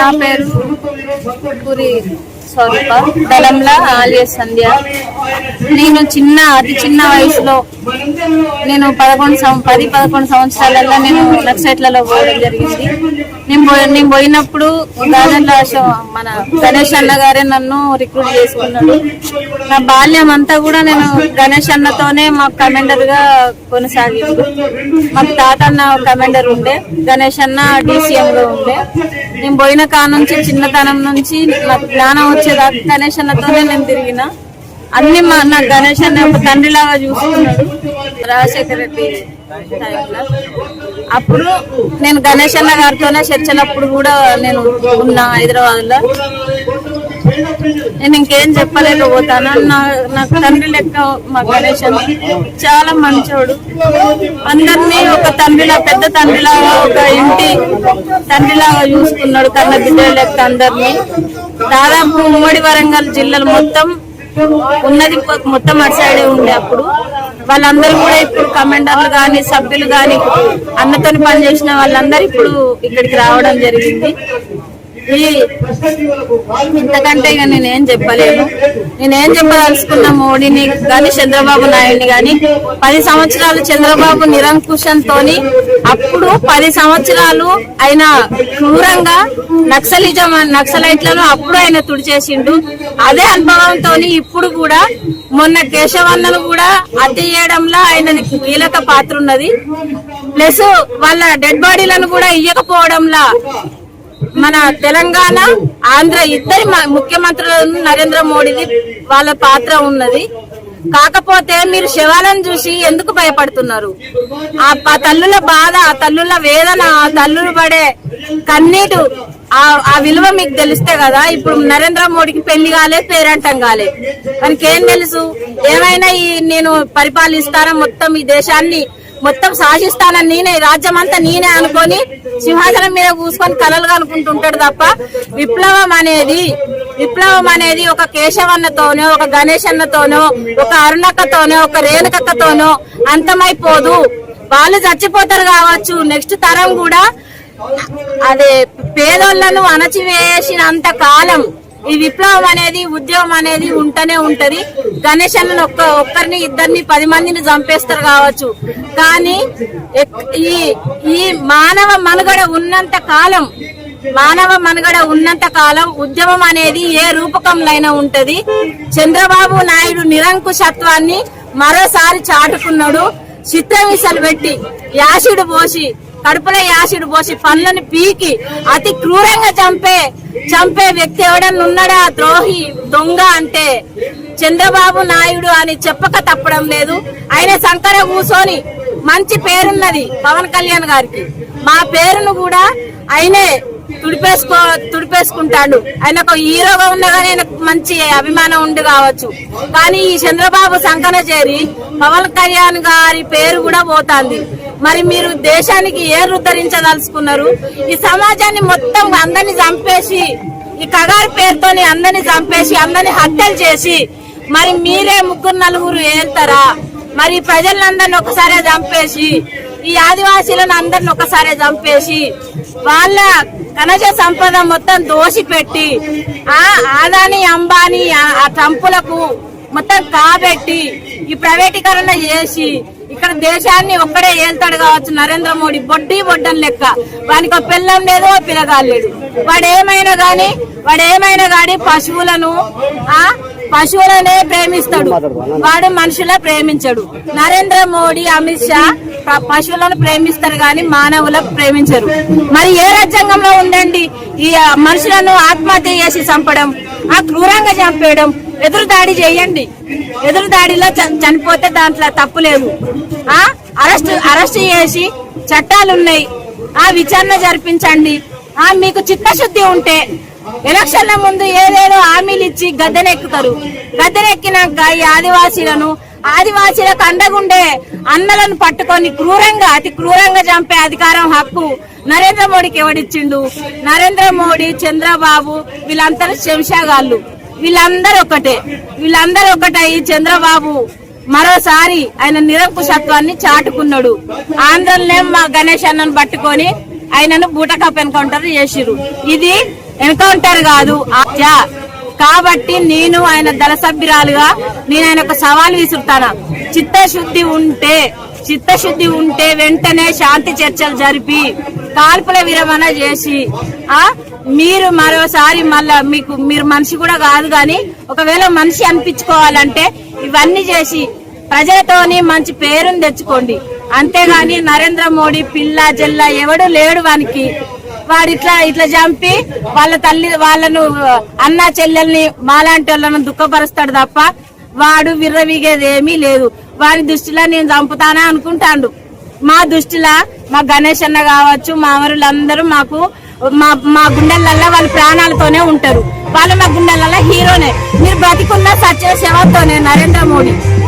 నా పేరు పురి స్వరూప బలంలా ఆలియ సంధ్య. నేను చిన్న అతి చిన్న వయసులో నేను పదకొండు సం- పది పదకొండు సంవత్సరాలలో నేను నక్సైట్లలో పోవడం జరిగింది. నేను పోయి నేను పోయినప్పుడు దాదాపు అశో- మన గణేష్ అన్న గారే నన్ను రిక్రూట్ చేసుకున్నాడు. నా బాల్యం అంతా కూడా నేను గణేష్ అన్నతోనే మా కమాండర్గా కొనసాగింది. మాకు తాత అన్న కమాండర్ ఉండే గణేష్ అన్న డిసిఎం లో ఉండే. నేను పోయిన కా నుంచి చిన్నతనం నుంచి నాకు జ్ఞానం వచ్చేదాకా గణేష్ అన్నతోనే నేను తిరిగిన. అన్ని మా నా గణేష్ అన్న ఒక తండ్రిలాగా చూసుకున్నాడు. రాజశేఖర రెడ్డి అప్పుడు నేను గణేష్ అన్న గారితోనే చర్చలప్పుడు కూడా నేను ఉన్నా హైదరాబాద్లో నేను ఇంకేం చెప్పలేకపోతాను. నా నాకు తండ్రి లెక్క మా గణేష్ చాలా మంచోడు. అందరినీ ఒక తండ్రిలా పెద్ద తండ్రిలాగా ఒక ఇంటి తండ్రిలాగా చూసుకున్నాడు కన్న బిడ్డ లెక్క అందరినీ. దాదాపు ఉమ్మడి వరంగల్ జిల్లాలు మొత్తం ఉన్నది మొత్తం అటు సైడే ఉండే అప్పుడు. వాళ్ళందరూ కూడా ఇప్పుడు కమాండర్లు కానీ సభ్యులు కానీ అన్నతో పనిచేసిన వాళ్ళందరూ ఇప్పుడు ఇక్కడికి రావడం జరిగింది. ఇంతకంటే ఇక నేనేం చెప్పలేను. నేనేం చెప్పదలుచుకున్న మోడీని కానీ చంద్రబాబు నాయుడిని కానీ పది సంవత్సరాలు చంద్రబాబు నిరంకుశంతో అప్పుడు పది సంవత్సరాలు ఆయన క్రూరంగా నక్సలిజం నక్సలైట్లను అప్పుడు ఆయన తుడిచేసిండు. అదే అనుభవంతో ఇప్పుడు కూడా మొన్న కేశవన్నను కూడా హత్య చేయడంలో కీలక పాత్ర ఉన్నది. ప్లస్ వాళ్ళ డెడ్ బాడీలను కూడా ఇయ్యకపోవడంలా మన తెలంగాణ ఆంధ్ర ఇద్దరి మ- ముఖ్యమంత్రులను నరేంద్ర మోడీది వాళ్ళ పాత్ర ఉన్నది. కాకపోతే మీరు శవాలను చూసి ఎందుకు భయపడుతున్నారు? ఆ తల్లుల బాధ ఆ తల్లుల వేదన ఆ తల్లులు పడే కన్నీటు ఆ ఆ విలువ మీకు తెలిస్తే కదా ఇప్పుడు నరేంద్ర మోడీకి పెళ్ళి కాలే పేరంటం కాలే. మనకి ఏం తెలుసు? ఏమైనా ఈ నేను పరిపాలిస్తానా మొత్తం ఈ దేశాన్ని మొత్తం శాసిస్తానని నేనే రాజ్యం అంతా నేనే అనుకొని సింహాసనం మీద కూసుకొని కలలు కనుకుంటుంటాడు తప్ప విప్లవం అనేది విప్లవం అనేది ఒక కేశవన్నతోనో ఒక గణేష్ అన్నతోనో ఒక అరుణక్కతోనో ఒక రేణుకక్కతోనో అంతమైపోదు. వాళ్ళు చచ్చిపోతారు కావచ్చు. నెక్స్ట్ తరం కూడా అదే పేదోళ్ళను అణచివేసినంత కాలం ఈ విప్లవం అనేది ఉద్యమం అనేది ఉంటనే ఉంటది. గణేష్ అన్న ఒక్క ఒక్కరిని ఇద్దరిని పది మందిని చంపేస్తారు కావచ్చు. కానీ ఈ ఈ మానవ మనుగడ ఉన్నంత కాలం మానవ మనుగడ ఉన్నంత కాలం ఉద్యమం అనేది ఏ రూపకంలో ఉంటది. చంద్రబాబు నాయుడు నిరంకుశత్వాన్ని మరోసారి చాటుకున్నాడు. చిత్రవిసలు పెట్టి యాసిడ్ పోసి కడుపులో యాసిడ్ పోసి పనులను పీకి అతి క్రూరంగా చంపే చంపే వ్యక్తి ఎవడన్నా ఉన్నాడా? ద్రోహి దొంగ అంటే చంద్రబాబు నాయుడు అని చెప్పక తప్పడం లేదు. ఆయన సంకర కూసోని మంచి పేరున్నది పవన్ కళ్యాణ్ గారికి. మా పేరును కూడా ఆయనే తుడిపేసుకో తుడిపేసుకుంటాడు. ఆయన ఒక హీరోగా ఉన్నా కానీ ఆయనకు మంచి అభిమానం ఉండి కావచ్చు. కానీ ఈ చంద్రబాబు సంకన చేరి పవన్ కళ్యాణ్ గారి పేరు కూడా పోతాంది. మరి మీరు దేశానికి ఏ రుద్ధరించదలుచుకున్నారు? ఈ సమాజాన్ని మొత్తం అందరిని చంపేసి ఈ కగారి పేరుతోని అందరిని చంపేసి అందరిని హత్యలు చేసి మరి మీరే ముగ్గురు నలుగురు ఏళ్తారా? మరి ప్రజలందరిని ఒకసారి చంపేసి ఈ ఆదివాసీలను అందరిని ఒకసారి చంపేసి వాళ్ళ కనజ సంపద మొత్తం దోషి పెట్టి ఆ ఆదాని అంబానీ ఆ- ఆ ట్రంపులకు మొత్తం కాబెట్టి ఈ ప్రైవేటీకరణ చేసి ఇక్కడ దేశాన్ని ఒక్కడే ఏళ్తాడు కావచ్చు నరేంద్ర మోడీ. బొడ్డి బొడ్డం లెక్క. వానికి ఒక పిల్లం లేదు ఓ పిల్లగాలు లేదు వాడు ఏమైనా గాని వాడు ఏమైనా గాని పశువులను ఆ పశువులనే ప్రేమిస్తాడు. వాడు మనుషుల ప్రేమించడు. నరేంద్ర మోడీ అమిత్ షా పశువులను ప్రేమిస్తారు గాని మానవులను ప్రేమించరు. మరి ఏ రాజ్యాంగంలో ఉందండి? ఈ మనుషులను ఆత్మహత్య చేసి చంపడం ఆ క్రూరంగా చంపేయడం ఎదురు దాడి చేయండి. ఎదురు దాడిలో చనిపోతే దాంట్లో తప్పు లేదు. ఆ? అరెస్ట్ అరెస్ట్ చేసి చట్టాలు ఉన్నాయి. ఆ విచారణ జరిపించండి. ఆ మీకు చిత్తశుద్ధి ఉంటే ఎలక్షన్ల ముందు ఏదేదో హామీలు ఇచ్చి గద్దెనెక్కుతారు. గద్దెనెక్కినాక ఈ ఆదివాసీలను ఆదివాసీలకు అండగుండే అన్నలను పట్టుకొని క్రూరంగా అతి క్రూరంగా చంపే అధికారం హక్కు నరేంద్ర మోడీకి ఎవడిచ్చిండు? నరేంద్ర మోడీ చంద్రబాబు వీళ్ళందరూ శంషాగాళ్ళు. వీళ్ళందరూ ఒకటే. వీళ్ళందరూ ఒకటే. ఈ చంద్రబాబు మరోసారి ఆయన నిరంకుశత్వాన్ని చాటుకున్నాడు. ఆంధ్రలోనే మా గణేష్ అన్నను పట్టుకొని ఆయనను బూటకప్ ఎన్కౌంటర్ చేసిరు ఇది ఎన్కౌంటర్ కాదు హత్య కాబట్టి నేను ఆయన దళ సభ్యురాలుగా నేను ఆయన ఒక సవాల్ విసురుతాను? చిత్తశుద్ధి ఉంటే చిత్తశుద్ధి ఉంటే వెంటనే శాంతి చర్చలు జరిపి కాల్పుల విరమణ చేసి ఆ మీరు మరోసారి మళ్ళా మీకు మీరు మనిషి కూడా కాదు కానీ ఒకవేళ మనిషి అనిపించుకోవాలంటే ఇవన్నీ చేసి ప్రజలతోని మంచి పేరుని తెచ్చుకోండి. అంతేగాని నరేంద్ర మోడీ పిల్ల జల్ల ఎవడు లేడు వానికి. వాడు ఇట్లా ఇట్లా చంపి వాళ్ళ తల్లి వాళ్ళను అన్న చెల్లెల్ని మాలాంటి వాళ్ళను దుఃఖపరుస్తాడు తప్ప వాడు విర్రవీగేది ఏమీ లేదు. వారి దృష్టిలో నేను చంపుతానా అనుకుంటాడు. మా దృష్టిలో మా గణేష్ అన్న కావచ్చు మా అమరులందరూ మాకు మా మా గుండెలల్లో వాళ్ళ ప్రాణాలతోనే ఉంటారు. వాళ్ళు మా గుండెలల్లో హీరోనే. మీరు బ్రతికున్న సత్య సేవతోనే నరేంద్ర మోడీ.